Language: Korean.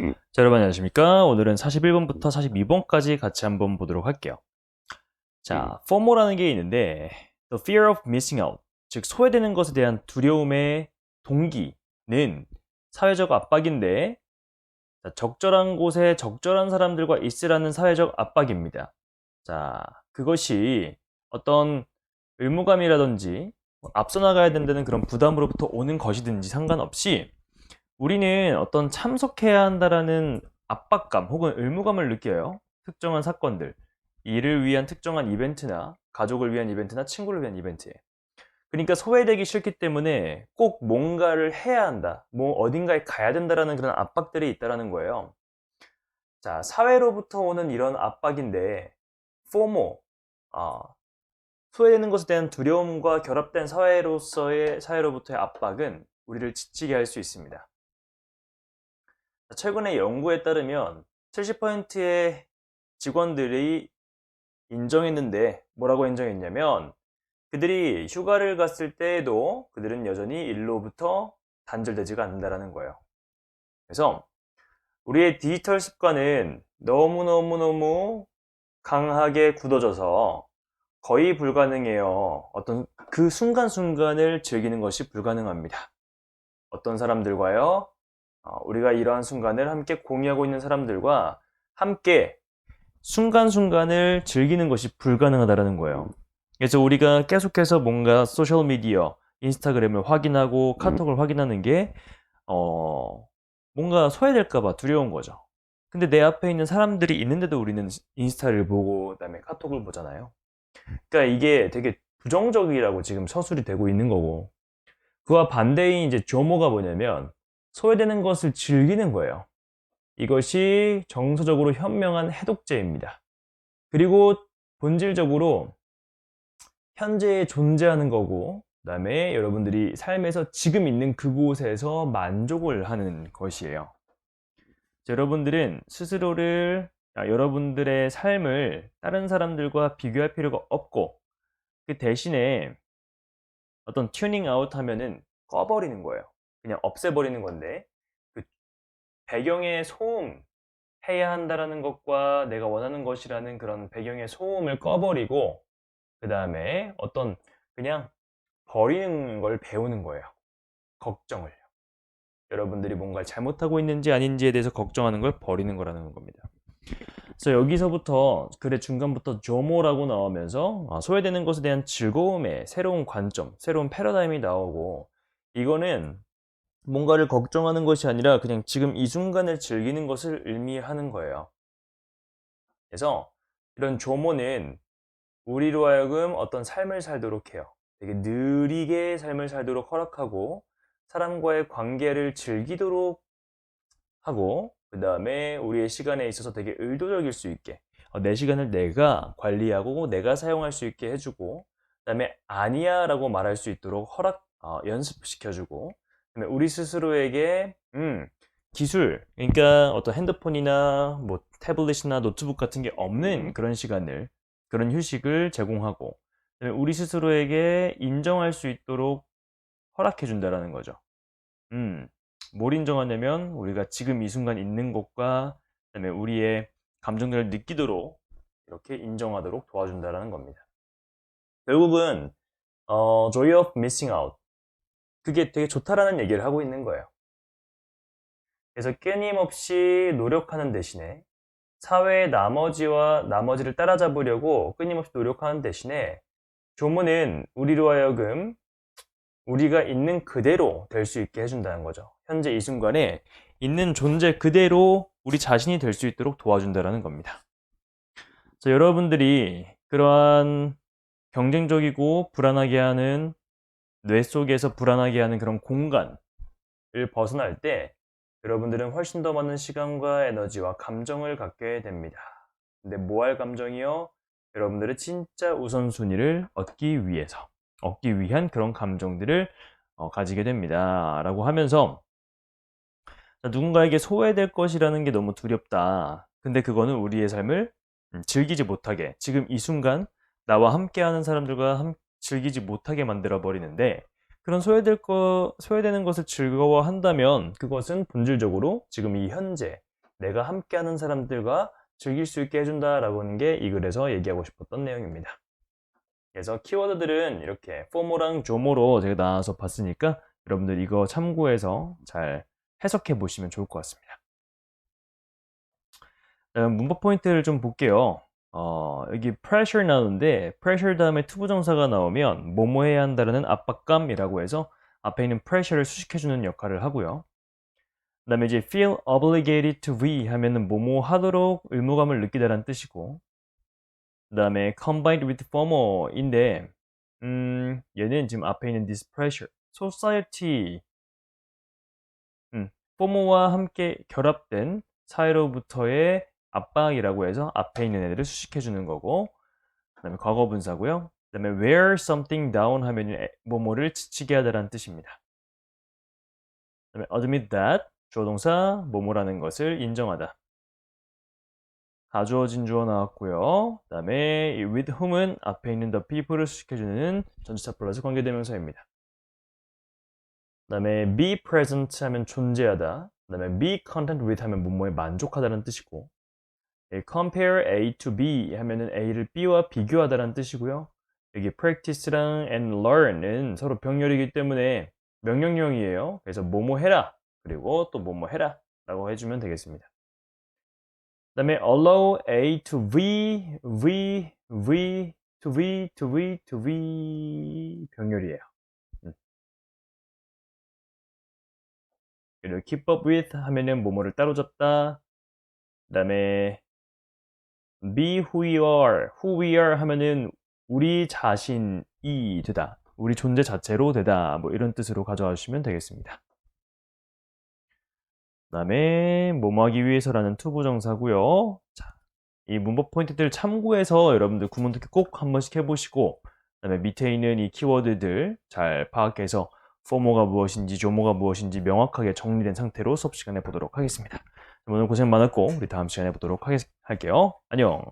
음. 자, 여러분 안녕하십니까? 오늘은 41번부터 42번까지 같이 한번 보도록 할게요. 자, FOMO라는 게 있는데 The Fear of Missing Out, 즉 소외되는 것에 대한 두려움의 동기는 사회적 압박인데 자, 적절한 곳에 적절한 사람들과 있으라는 사회적 압박입니다. 자, 그것이 어떤 의무감이라든지 뭐 앞서 나가야 된다는 그런 부담으로부터 오는 것이든지 상관없이 우리는 어떤 참석해야 한다라는 압박감 혹은 의무감을 느껴요. 특정한 사건들, 이를 위한 특정한 이벤트나 가족을 위한 이벤트나 친구를 위한 이벤트에. 그러니까 소외되기 싫기 때문에 꼭 뭔가를 해야 한다, 뭐 어딘가에 가야 된다라는 그런 압박들이 있다라는 거예요. 자, 사회로부터 오는 이런 압박인데, FOMO, 아, 소외되는 것에 대한 두려움과 결합된 사회로서의 사회로부터의 압박은 우리를 지치게 할 수 있습니다. 최근의 연구에 따르면 70%의 직원들이 인정했는데 뭐라고 인정했냐면 그들이 휴가를 갔을 때에도 그들은 여전히 일로부터 단절되지가 않는다라는 거예요. 그래서 우리의 디지털 습관은 너무너무너무 강하게 굳어져서 거의 불가능해요. 어떤 그 순간순간을 즐기는 것이 불가능합니다. 어떤 사람들과요? 어, 우리가 이러한 순간을 함께 공유하고 있는 사람들과 함께 순간순간을 즐기는 것이 불가능하다는 거예요. 그래서 우리가 계속해서 뭔가 소셜미디어, 인스타그램을 확인하고 카톡을 확인하는 게, 어, 뭔가 소외될까봐 두려운 거죠. 근데 내 앞에 있는 사람들이 있는데도 우리는 인스타를 보고, 그 다음에 카톡을 보잖아요. 그러니까 이게 되게 부정적이라고 지금 서술이 되고 있는 거고, 그와 반대인 이제 조모가 뭐냐면, 소외되는 것을 즐기는 거예요. 이것이 정서적으로 현명한 해독제입니다. 그리고 본질적으로 현재에 존재하는 거고, 그 다음에 여러분들이 삶에서 지금 있는 그곳에서 만족을 하는 것이에요. 여러분들은 스스로를, 아, 여러분들의 삶을 다른 사람들과 비교할 필요가 없고, 그 대신에 어떤 튜닝 아웃 하면은 꺼버리는 거예요. 그냥 없애버리는 건데 그 배경의 소음 해야 한다라는 것과 내가 원하는 것이라는 그런 배경의 소음을 꺼버리고 그 다음에 어떤 그냥 버리는 걸 배우는 거예요. 걱정을. 여러분들이 뭔가를 잘못하고 있는지 아닌지에 대해서 걱정하는 걸 버리는 거라는 겁니다. 그래서 여기서부터 글의 중간부터 조모라고 나오면서 아, 소외되는 것에 대한 즐거움의 새로운 관점, 새로운 패러다임이 나오고 이거는 뭔가를 걱정하는 것이 아니라 그냥 지금 이 순간을 즐기는 것을 의미하는 거예요. 그래서 이런 조모는 우리로 하여금 어떤 삶을 살도록 해요. 되게 느리게 삶을 살도록 허락하고 사람과의 관계를 즐기도록 하고 그 다음에 우리의 시간에 있어서 되게 의도적일 수 있게 어, 내 시간을 내가 관리하고 내가 사용할 수 있게 해주고 그 다음에 아니야 라고 말할 수 있도록 허락 어, 연습시켜주고 우리 스스로에게 음, 기술, 그러니까 어떤 핸드폰이나 뭐 태블릿이나 노트북 같은 게 없는 그런 시간을, 그런 휴식을 제공하고 우리 스스로에게 인정할 수 있도록 허락해 준다라는 거죠. 음, 뭘 인정하냐면 우리가 지금 이 순간 있는 것과 그다음에 우리의 감정들을 느끼도록 이렇게 인정하도록 도와준다라는 겁니다. 결국은 어, joy of missing out 그게 되게 좋다라는 얘기를 하고 있는 거예요. 그래서 끊임없이 노력하는 대신에 사회의 나머지와 나머지를 따라잡으려고 끊임없이 노력하는 대신에 조문은 우리로 하여금 우리가 있는 그대로 될 수 있게 해준다는 거죠. 현재 이 순간에 있는 존재 그대로 우리 자신이 될 수 있도록 도와준다는 겁니다. 자, 여러분들이 그러한 경쟁적이고 불안하게 하는 뇌 속에서 불안하게 하는 그런 공간을 벗어날 때 여러분들은 훨씬 더 많은 시간과 에너지와 감정을 갖게 됩니다. 근데 뭐 할 감정이요? 여러분들의 진짜 우선순위를 얻기 위해서, 얻기 위한 그런 감정들을 어, 가지게 됩니다. 라고 하면서 누군가에게 소외될 것이라는 게 너무 두렵다. 근데 그거는 우리의 삶을 음, 즐기지 못하게, 지금 이 순간 나와 함께하는 사람들과 함, 즐기지 못하게 만들어 버리는데 그런 소외될 거, 소외되는 것을 즐거워한다면 그것은 본질적으로 지금 이 현재 내가 함께하는 사람들과 즐길 수 있게 해준다라고 하는 게 이 글에서 얘기하고 싶었던 내용입니다. 그래서 키워드들은 이렇게 포모랑 조모로 제가 나와서 봤으니까 여러분들 이거 참고해서 잘 해석해 보시면 좋을 것 같습니다. 다음 문법 포인트를 좀 볼게요. 어, 여기 pressure 나오는데 pressure 다음에 투부정사가 나오면 뭐뭐 해야 한다는 압박감이라고 해서 앞에 있는 pressure를 수식해주는 역할을 하고요. 그 다음에 이제 feel obligated to be 하면은 뭐뭐 하도록 의무감을 느끼다라는 뜻이고 그 다음에 combined with formal인데 음, 얘는 지금 앞에 있는 this pressure society 음, formal과 함께 결합된 사회로부터의 압박이라고 해서 앞에 있는 애들을 수식해 주는 거고 그 다음에 과거 분사고요. 그 다음에 wear something down 하면 뭐뭐를 지치게 하다라는 뜻입니다. 그 다음에 admit that 주어동사 뭐뭐라는 것을 인정하다. 가주어진 주어 나왔고요. 그 다음에 with whom은 앞에 있는 the people을 수식해 주는 전치사 플러스 관계대명사입니다. 그 다음에 be present 하면 존재하다. 그 다음에 be content with 하면 뭐뭐에 만족하다는 뜻이고 예, compare A to B 하면은 A를 B와 비교하다라는 뜻이고요. 여기 practice랑 and learn은 서로 병렬이기 때문에 명령형이에요. 그래서 뭐뭐 해라 그리고 또 뭐뭐 해라 라고 해주면 되겠습니다. 그 다음에 allow A to V, V, V, to V, to V, to V 병렬이에요. 음. 그리고 keep up with 하면은 뭐뭐를 따로잡다. 그 다음에 be who we are, who we are 하면은 우리 자신이 되다. 우리 존재 자체로 되다. 뭐 이런 뜻으로 가져와 주시면 되겠습니다. 그 다음에 뭐뭐하기 위해서라는 투부정사고요. 자, 이 문법 포인트들 참고해서 여러분들 구문 듣기 꼭 한 번씩 해보시고 그 다음에 밑에 있는 이 키워드들 잘 파악해서 포모가 무엇인지 조모가 무엇인지 명확하게 정리된 상태로 수업 시간에 보도록 하겠습니다. 오늘 고생 많았고 우리 다음 시간에 보도록 하겠, 할게요. 안녕.